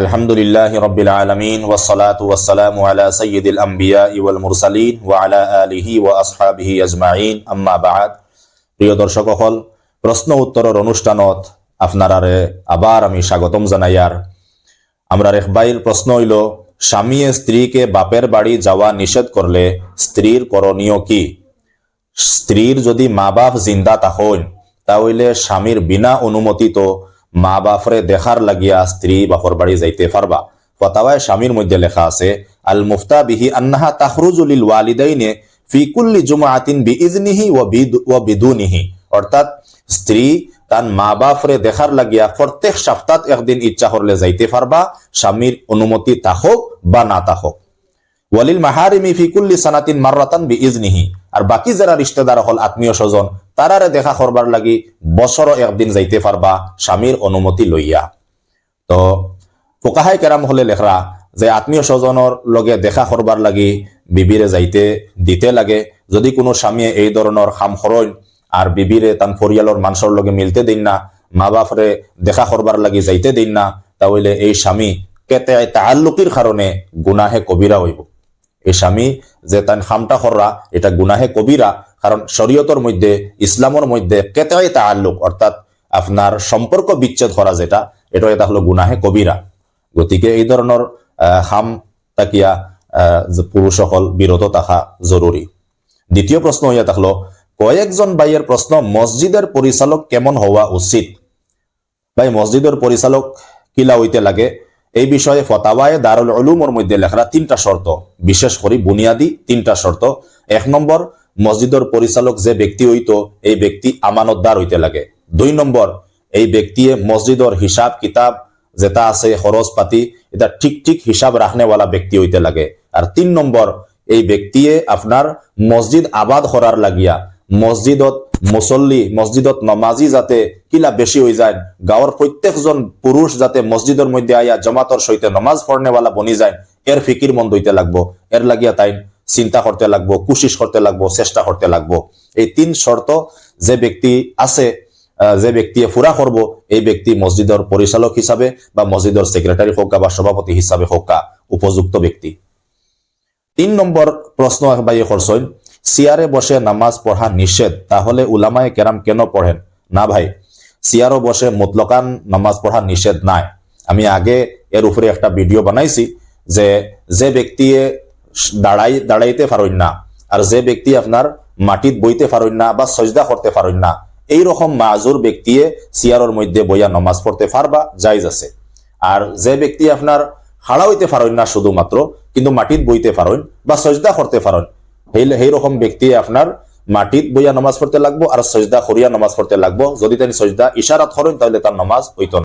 আলহামদুলিল্লাহ রবিল আলমিন ওসলাত ওসালাম আলা সঈদুল আম্বিয়া ইউল মুরসালিন ওয়া আলা আলিহি ওয়া আসহাবিহি আজমাইন। আম্মা বাদ। প্রিয় দর্শক সকল, প্রশ্ন উত্তরের অনুষ্ঠানত আপনারারে আবার আমি স্বাগতম জানাইয়ার আমরা রেখবাইল প্রশ্ন হইল, স্বামী স্ত্রীকে বাপের বাড়ি যাওয়া নিষেধ করলে স্ত্রীর করণীয় কি? স্ত্রীর যদি মা বাপ জিন্দা তাহন তাহলে স্বামীর বিনা অনুমতি তো মা বাপরে দেখার লাগিয়া স্ত্রী বাপর বাড়ি যাইতে পারবা ফতাওয়ায় স্বামীর মধ্যে লেখা আছে আল মুফতা বিহি আন্নাহা তাহরুজুলিল ওয়ালিদাইনে ফি কুল্লি জুমাআতিন বিইজনিহি ওয়া বিদ- ওয়া বিদুনিহি। অর্থাৎ স্ত্রী তার মা বাপরে দেখার লাগিয়া প্রত্যেক সপ্তাহ একদিন ইচ্ছা করলে যাইতে পারবা স্বামীর অনুমতি তাহক বা না তাহক ওয়ালিল মাহারিমি ফি কুল্লি সানাতিন মাররাতান বিইজনিহি। আর বাকি যারা রিশতেদার হল আত্মীয় স্বজন তারারে দেখা করবার লাগি বছরও একদিন যাইতে পারবা স্বামীর অনুমতি লইয়া। তো ফোকাহাই কেরাম হলে লেখরা যে আত্মীয় স্বজনের লগে দেখা করবার লাগি বিবিরে যাইতে দিতে লাগে। যদি কোনো স্বামীয়ে এই ধরনের খাম খরইন আর বিবিরে তান পরিয়ালর মানুষের লগে মিলতে দিন না, মা বাপরে দেখা করবার লাগি যাইতে দিন না, তাহলে এই স্বামী কেতে তাল্লুকির কারণে গুনাহে কবিরা হইব এই স্বামী যে তান খামটা খররা এটা গুনাহে কবিরা কারণ শরীয়তর মধ্যে ইসলামের মধ্যে কেতাই তাল্লুক অর্থাৎ আপনার সম্পর্ক বিচ্ছেদ করা যেটা এটা এটা হলো গুনাহে কবিরা। গতিকে এই ধরনের আহ, খাম তাকিয়া পুরুষ সকল বিরত থাকা জরুরি। দ্বিতীয় প্রশ্ন হইয়া থাকল কয়েকজন ভাইয়ের প্রশ্ন মসজিদের পরিচালক কেমন হওয়া উচিত? ভাই মসজিদের পরিচালক কিলা হইতে লাগে? এই বিষয়ে ফতাওয়ায় দারুল উলুমর মধ্যে লেখা তিনটা শর্ত বিশেষ করে বুনিয়াদি তিনটা শর্ত। এক নম্বর মসজিদের পরিচালক যে ব্যক্তি হইত, এই ব্যক্তি আমানতদার হইতে লাগে। দুই নম্বর এই ব্যক্তিয়ে মসজিদর হিসাব কিতাব যেটা আছে খরচ পাতি, এটা ঠিক ঠিক হিসাব রাখনেওয়ালা ব্যক্তি হইতে লাগে। আর তিন নম্বর এই ব্যক্তিয়ে আপনার মসজিদ আবাদ করার লাগিয়া মসজিদত মুসল্লি মসজিদত নমাজি যাতে কিলা বেশি হয়ে যায়, গাঁৱৰ প্ৰত্যেকজন পুৰুষ যাতে মসজিদের মধ্যে আইয়া জমাতর সহিত নমাজ পড়নেওয়ালা বনি যায় এর ফিকির মন দইতে লাগবো। এর লাগিয়া তাই চিন্তা করতে লাগবো কুশিস করতে লাগবো, চেষ্টা করতে লাগবো। এই তিন শর্ত যে ব্যক্তি আছে যে ব্যক্তিয়ে ফুরা করব, এই ব্যক্তি মসজিদের পরিচালক হিসাবে বা মসজিদের সেক্রেটারি হোক বা সভাপতি হিসাবে হোক উপযুক্ত ব্যক্তি। তিন নম্বর প্রশ্ন করছেন সিয়ারে বসে নামাজ পড়া নিষেধ, তাহলে উলামায়ে কেরাম কেন পড়েন না ভাই সিয়ারও বসে মুতলকান নামাজ পড়া নিষেধ নাই। আমি আগে এর উপরে একটা ভিডিও বানাইছি যে যে ব্যক্তিয়ে দাঁড়াই, দাঁড়াইতে পারেন না। আর যে ব্যক্তি আপনার মাটিত বইতে পারেন না বা সজদা করতে পারেন না এই রকম মাজুর ব্যক্তিয়ে সিয়ারের মধ্যে বইয়া নামাজ পড়তে পারবা, জায়জ আছে। আর যে ব্যক্তি আপনার হাড়া হইতে পারেন না শুধুমাত্র, কিন্তু মাটিত বইতে পারেন বা সজদা করতে পারেন সেই রকম ব্যক্তি আপনার মাটিত বইয়া নামাজ পড়তে লাগবো আর সজদা করিয়া নামাজ পড়তে লাগবো। যদি তিনি সজদা ইশারাত করেন, তাহলে তার নামাজ হইতো